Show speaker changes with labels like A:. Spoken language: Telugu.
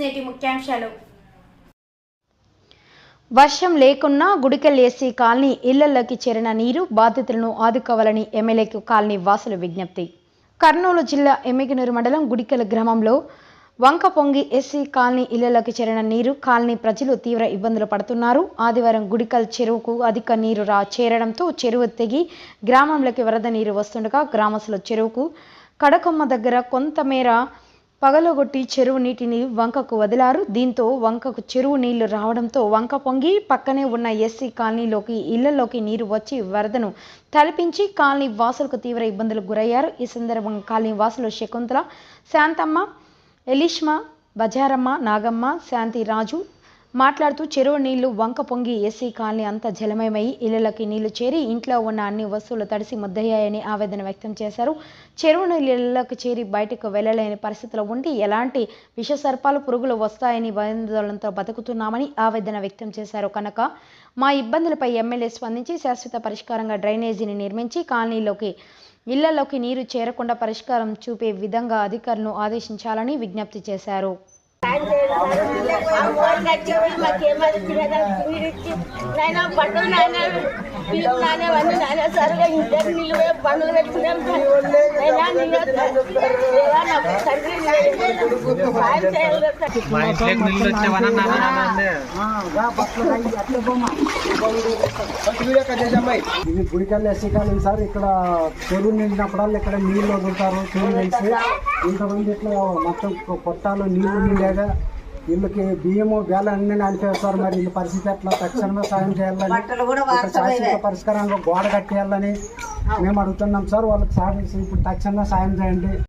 A: నేటి ముఖ్యాంశాలు. వర్షం లేకున్నా గుడికెళ్ళేసి కాలనీ ఇళ్ళలోకి చేరిన నీరు బాధితులను ఆదుకోవాలని ఎమ్మెల్యే కాలనీ వాసులు విజ్ఞప్తి. కర్నూలు జిల్లా ఎమ్మిగనూరు మండలం గుడికెల గ్రామంలో వంక పొంగి ఎస్సీ కాలనీ ఇళ్ళలోకి చేరిన నీరు కాలనీ ప్రజలు తీవ్ర ఇబ్బందులు పడుతున్నారు. ఆదివారం గుడికల్ చెరువుకు అధిక నీరు రా చేరడంతో చెరువు తెగి గ్రామంలోకి వరద నీరు వస్తుండగా గ్రామస్తుల చెరువుకు కడకొమ్మ దగ్గర కొంతమేర పగలగొట్టి చెరువు నీటిని వంకకు వదిలారు. దీంతో వంకకు చెరువు నీళ్ళు రావడంతో వంక పొంగి పక్కనే ఉన్న ఎస్సీ కాలనీలోకి ఇళ్ళలోకి నీరు వచ్చి వరదను తలపించి కాలనీ వాసులకు తీవ్ర ఇబ్బందులకు గురయ్యారు. ఈ సందర్భంగా కాలనీ వాసులు శకుంతల శాంతమ్మ ఎలిష్మా బజారమ్మ నాగమ్మ శాంతి రాజు మాట్లాడుతూ చెరువు నీళ్ళు వంక పొంగి ఎస్సీ కాలనీ అంతా జలమయమై ఇళ్ళలోకి నీళ్ళు చేరి ఇంట్లో ఉన్న అన్ని వస్తువులు తడిసి ముద్దయ్యాయని ఆవేదన వ్యక్తం చేశారు. చెరువు నీళ్ళు చేరి బయటకు వెళ్ళలేని పరిస్థితిలో ఉండి ఎలాంటి విషసర్పాలు పురుగులు వస్తాయని భయాందోళనతో బతుకుతున్నామని ఆవేదన వ్యక్తం చేశారు. కనుక మా ఇబ్బందులపై ఎమ్మెల్యే స్పందించి శాశ్వత పరిష్కారంగా డ్రైనేజీని నిర్మించి కాలనీలోకి ఇళ్ళలోకి నీరు చేరకుండా పరిష్కారం చూపే విధంగా అధికారులను ఆదేశించాలని విజ్ఞప్తి చేశారు.
B: నాయన పండుగ నాయన పిల్లలు నాయన అన్ని నాయన సరిగా ఇద్దరు నీళ్ళు పండుగ పెట్టుకున్నాం
C: మా ఇంట్లోకి నీళ్ళు
D: ఇది గుడికల్ ఎస్సీకాలం సార్ ఇక్కడ చెరువు నిండినప్పుడల్లా ఇక్కడ నీళ్ళు వదులుతారు చెరువు తెలిసి ఇంతమంది ఇట్లా మొత్తం కొట్టాలు నీళ్ళు నిండేగా వీళ్ళకి బియ్యము బేల అన్ని నడిపేస్తారు మరి వీళ్ళ పరిస్థితి ఎట్లా? తక్షణమే సాయం చేయాలని శాశ్వత పరిష్కారంగా గోడ కట్టేయాలని మేము అడుగుతున్నాం సార్. వాళ్ళకి సాయం ఇప్పుడు తక్షణమే సాయం చేయండి.